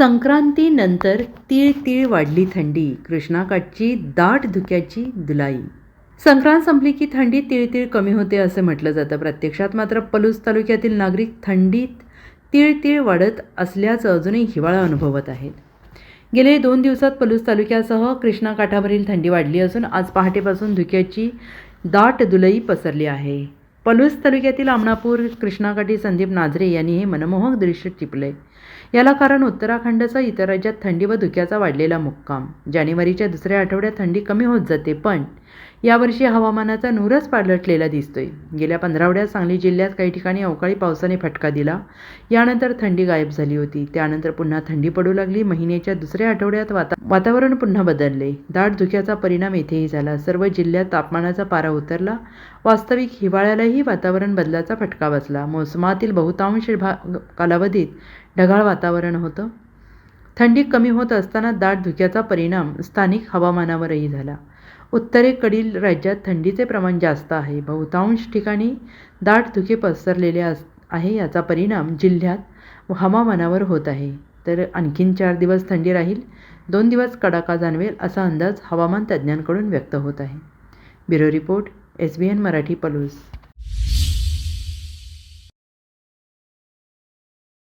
संक्रांतीनंतर तीळ तीळ वाढली थंडी. कृष्णाकाठची दाट धुक्याची दुलाई संक्रांत संपली की थंडी तीळ तीळ कमी होते असं म्हटलं जातं. प्रत्यक्षात मात्र पलूस तालुक्यातील नागरिक थंडीत तीळ तीळ वाढत असल्याचं अजूनही हिवाळा अनुभवत आहेत. गेले दोन दिवसात पलूस तालुक्यासह कृष्णा काठावरील थंडी वाढली असून आज पहाटेपासून धुक्याची दाट दुलई पसरली आहे. पलूस तालुक्यातील आमणापूर कृष्णाकाठी संदीप नाझरे यांनी हे मनमोहक दृश्य टिपले. याला कारण उत्तराखंडचा इतर राज्यात थंडी व धुक्याचा वाढलेला मुक्काम. जानेवारीच्या दुसऱ्या आठवड्यात थंडी कमी होत जाते पण यावर्षी हवामानाचा नूरच पालटलेला दिसतोय. गेल्या पंधरावड्यात सांगली जिल्ह्यात काही ठिकाणी अवकाळी पावसाने फटका दिला. यानंतर थंडी गायब झाली होती. त्यानंतर पुन्हा थंडी पडू लागली. महिन्याच्या दुसऱ्या आठवड्यात वाता वातावरण पुन्हा बदलले. दाट धुक्याचा परिणाम येथेही झाला. सर्व जिल्ह्यात तापमानाचा पारा उतरला. वास्तविक हिवाळ्यालाही वातावरण बदलाचा फटका बसला. मोसमातील बहुतांश भाग कालावधीत ढगाळ वातावरण होतं. थंडी कमी होत असताना दाट धुक्याचा परिणाम स्थानिक हवामानावरही झाला. उत्तरेकडील राज्यात थंडीचे प्रमाण जास्त आहे. बहुतांश ठिकाणी दाट धुके पसरलेले अस आहे. याचा परिणाम जिल्ह्यात हवामानावर होत आहे. तर आणखीन चार दिवस थंडी राहील दोन दिवस कडाका जाणवेल असा अंदाज हवामान तज्ज्ञांकडून व्यक्त होत आहे. Bureau report S B N Marathi Palus.